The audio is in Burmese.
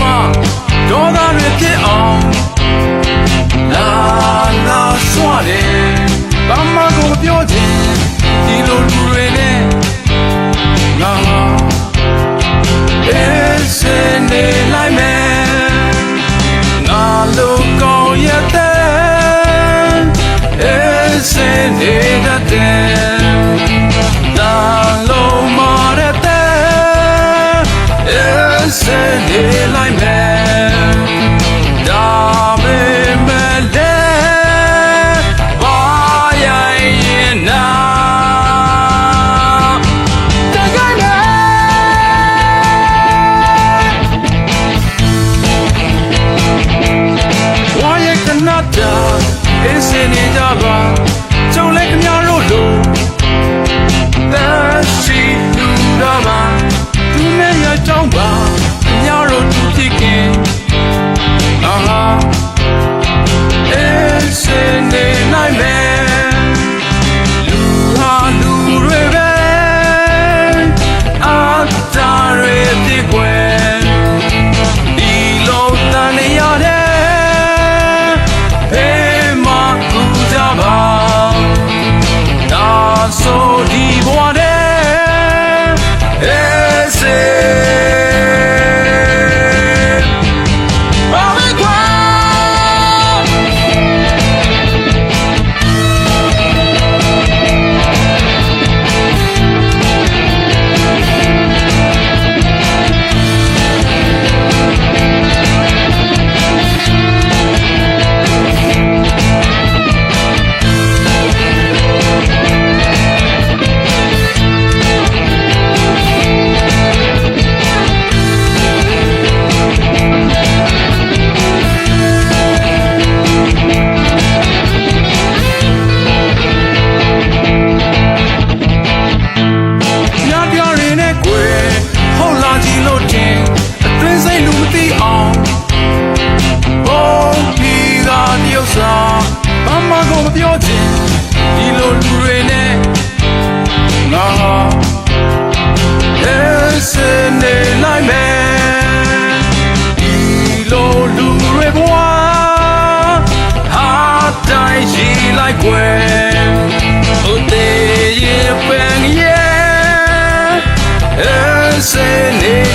မှဒေါသတွေဖြစ်အောင် ကြပါကျုံလဲခင်ဗျားတို့လိုတန်ရှိ ပြောခြင်းဒီလိုလူတွေနဲ့ငါဟာအဲစနေလိုက်မယ်ဒီလိုလူတွေဘဝဟာတိုင်းရှိလိုက်ွယ်ဟိုသေးရပန်ရဲ့အဲစနေ